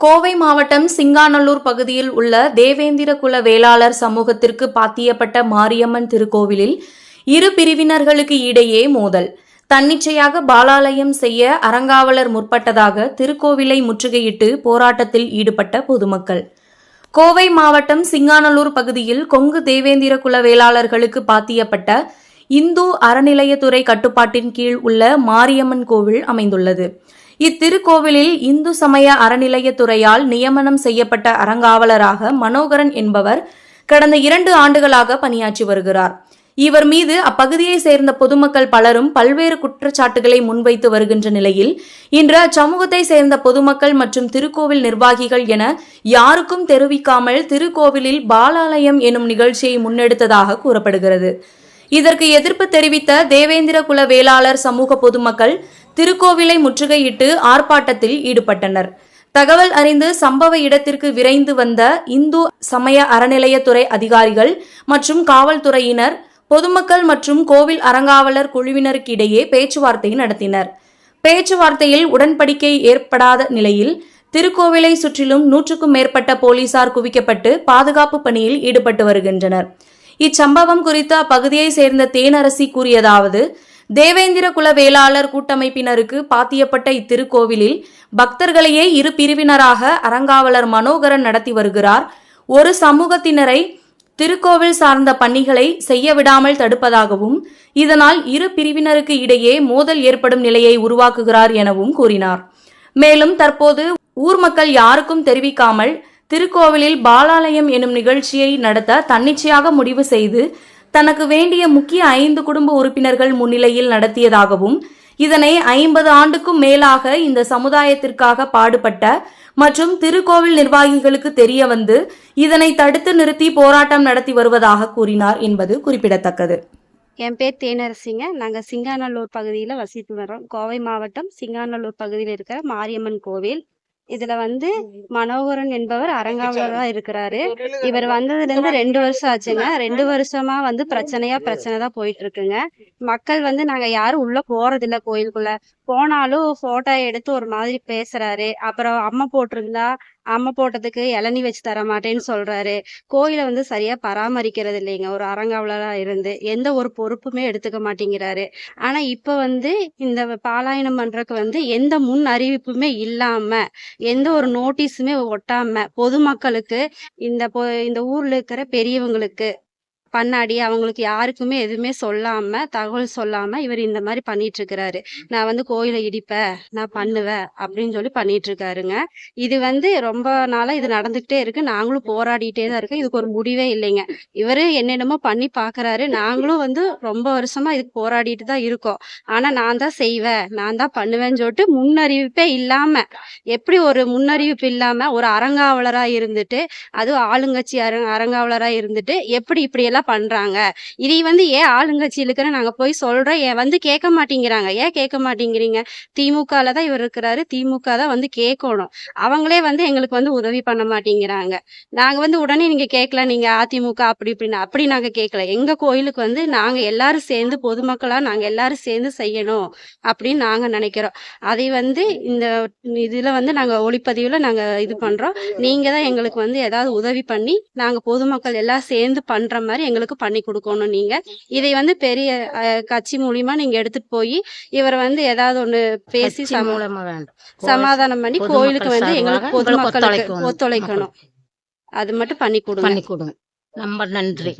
கோவை மாவட்டம் சிங்காநல்லூர் பகுதியில் உள்ள தேவேந்திர குல வேளாளர் சமூகத்திற்கு பாத்தியப்பட்ட மாரியம்மன் திருக்கோவிலில் இரு பிரிவினர்களுக்கு இடையே மோதல். தன்னிச்சையாக பாலாலயம் செய்ய அறங்காவலர் முற்பட்டதாக திருக்கோவிலை முற்றுகையிட்டு போராட்டத்தில் ஈடுபட்ட பொதுமக்கள். கோவை மாவட்டம் சிங்காநல்லூர் பகுதியில் கொங்கு தேவேந்திர குல வேளாளர்களுக்கு பாத்தியப்பட்ட இந்து அறநிலையத்துறை கட்டுப்பாட்டின் கீழ் உள்ள மாரியம்மன் கோவில் அமைந்துள்ளது. இத்திருக்கோவிலில் இந்து சமய அறநிலையத்துறையால் நியமனம் செய்யப்பட்ட அறங்காவலராக மனோகரன் என்பவர் கடந்த இரண்டு ஆண்டுகளாக பணியாற்றி வருகிறார். இவர் மீது அப்பகுதியை சேர்ந்த பொதுமக்கள் பலரும் பல்வேறு குற்றச்சாட்டுகளை முன்வைத்து வருகின்ற நிலையில் இன்று அச்சமூகத்தை சேர்ந்த பொதுமக்கள் மற்றும் திருக்கோவில் நிர்வாகிகள் என யாருக்கும் தெரிவிக்காமல் திருக்கோவிலில் பாலாலயம் எனும் நிகழ்ச்சியை முன்னெடுத்ததாக கூறப்படுகிறது. இதற்கு எதிர்ப்பு தெரிவித்த தேவேந்திர குல வேளாளர் சமூக பொதுமக்கள் திருக்கோவிலை முற்றுகையிட்டு ஆர்ப்பாட்டத்தில் ஈடுபட்டனர். தகவல் அறிந்து சம்பவ இடத்திற்கு விரைந்து வந்த இந்து சமய அறநிலையத்துறை அதிகாரிகள் மற்றும் காவல்துறையினர் பொதுமக்கள் மற்றும் கோவில் அறங்காவலர் குழுவினருக்கிடையே பேச்சுவார்த்தை நடத்தினர். பேச்சுவார்த்தையில் உடன்படிக்கை ஏற்படாத நிலையில் திருக்கோவிலை சுற்றிலும் நூற்றுக்கும் மேற்பட்ட போலீசார் குவிக்கப்பட்டு பாதுகாப்பு பணியில் ஈடுபட்டு வருகின்றனர். இச்சம்பவம் குறித்து அப்பகுதியை சேர்ந்த தேனரசி கூறியதாவது தேவேந்திர குல வேளாளர் கூட்டமைப்பினருக்கு பாத்தியப்பட்ட இத்திருக்கோவிலில் பக்தர்களையே இரு பிரிவினராக அறங்காவலர் மனோகரன் நடத்தி வருகிறார். ஒரு சமூகத்தினரை திருக்கோவில் சார்ந்த பணிகளை செய்ய விடாமல் தடுப்பதாகவும் இதனால் இரு பிரிவினருக்கு இடையே மோதல் ஏற்படும் நிலையை உருவாக்குகிறார் எனவும் கூறினார். மேலும் தற்போது ஊர் மக்கள் யாருக்கும் தெரிவிக்காமல் திருக்கோவிலில் பாலாலயம் எனும் நிகழ்ச்சியை நடத்த தன்னிச்சையாக முடிவு செய்து தனக்கு வேண்டிய முக்கிய ஐந்து குடும்ப உறுப்பினர்கள் முன்னிலையில் நடத்தியதாகவும் இதனை ஐம்பது ஆண்டுக்கும் மேலாக இந்த சமுதாயத்திற்காக பாடுபட்ட மற்றும் திருக்கோவில் நிர்வாகிகளுக்கு தெரிய வந்து இதனை தடுத்து நிறுத்தி போராட்டம் நடத்தி வருவதாக கூறினார் என்பது குறிப்பிடத்தக்கது. என் பேர் தேனரசிங்க. நாங்கள் சிங்காநல்லூர் பகுதியில் வசித்து வரோம் கோவை மாவட்டம் சிங்காநல்லூர் பகுதியில் இருக்கிற மாரியம்மன் கோவில். இதுல வந்து மனோகரன் என்பவர் அரங்காவலரா இருக்கிறாரு. இவர் வந்ததுல இருந்து ரெண்டு வருஷம் ஆச்சுங்க. ரெண்டு வருஷமா வந்து பிரச்சனையா பிரச்சனை தான் போயிட்டு இருக்குங்க மக்கள் வந்து நாங்க யாரும் உள்ள போறது இல்ல கோயிலுக்குள்ள. போனாலும் போட்டோ எடுத்து ஒரு மாதிரி பேசுறாரு. அப்புறம் அம்மா போட்டிருந்தா அம்மை போட்டதுக்கு இளநி வச்சு தர மாட்டேன்னு சொல்றாரு. கோயிலை வந்து சரியா பராமரிக்கிறது இல்லைங்க. ஒரு அரங்காவலரா இருந்து எந்த ஒரு பொறுப்புமே எடுத்துக்க மாட்டேங்கிறாரு. ஆனா இப்ப வந்து இந்த பாலாயனம் பண்றதுக்கு வந்து எந்த முன் அறிவிப்புமே இல்லாம எந்த ஒரு நோட்டீஸுமே ஒட்டாம பொதுமக்களுக்கு இந்த பொ- இந்த ஊர்ல இருக்கிற பெரியவங்களுக்கு பண்ணாடி அவங்களுக்கு யாருக்குமே எதுவுமே சொல்லாம தகவல் சொல்லாம இவர் இந்த மாதிரி பண்ணிட்டு இருக்கிறாரு நான் வந்து கோயிலை இடிப்பேன் நான் பண்ணுவேன் அப்படின்னு சொல்லி பண்ணிட்டு இருக்காருங்க இது வந்து ரொம்ப நாளா இது நடந்துகிட்டே இருக்கு. நாங்களும் போராடிட்டே தான் இருக்கோம். இதுக்கு ஒரு முடிவே இல்லைங்க. இவரு என்னென்னமோ பண்ணி பாக்குறாரு. நாங்களும் வந்து ரொம்ப வருஷமா இதுக்கு போராடிட்டு தான் இருக்கோம். ஆனா நான் தான் செய்வேன். நான் தான் பண்ணுவேன்னு சொல்லிட்டு முன்னறிவிப்பே இல்லாம எப்படி ஒரு முன்னறிவிப்பு இல்லாம ஒரு அரங்காவலரா இருந்துட்டு அதுவும் ஆளுங்கட்சி அரங் அரங்காவலரா இருந்துட்டு எப்படி இப்படி எல்லாம் பண்றாங்க. இதை வந்து ஏன் ஆளுங்கட்சி இருக்கிற நாங்கள் போய் சொல்றோம்? ஏன் வந்து கேட்க மாட்டேங்கிறாங்க. ஏன் கேட்க மாட்டேங்கிறீங்க? திமுகவில் தான் இவர் இருக்கிறாரு. திமுக தான் வந்து கேட்கணும். அவங்களே வந்து எங்களுக்கு வந்து உதவி பண்ண மாட்டேங்கிறாங்க. நாங்க வந்து உடனே நீங்கள் கேட்கல நீங்க அதிமுக அப்படி இப்படின்னு அப்படி நாங்க கேட்கல. எங்க கோயிலுக்கு வந்து நாங்க எல்லாரும் சேர்ந்து பொதுமக்களாக நாங்கள் எல்லாரும் சேர்ந்து செய்யணும் அப்படின்னு நாங்க நினைக்கிறோம். அதை வந்து இந்த இதில் வந்து நாங்கள் ஒளிப்பதிவில் நாங்கள் இது பண்றோம். நீங்கள் தான் எங்களுக்கு வந்து ஏதாவது உதவி பண்ணி நாங்கள் பொதுமக்கள் எல்லாம் சேர்ந்து பண்ணுற மாதிரி எங்களுக்கு பண்ணி கொடுக்கணும் நீங்க. இதை வந்து பெரிய கட்சி மூலியமா நீங்க எடுத்துட்டு போய் இவரை வந்து ஏதாவது ஒண்ணு பேசி சமாதானம் பண்ணி கோயிலுக்கு வந்து எங்களுக்கு பொதுமக்களுக்கு ஒத்துழைக்கணும். அது மட்டும் பண்ணி கொடுங்க. பண்ணி கொடுங்க. ரொம்ப நன்றி.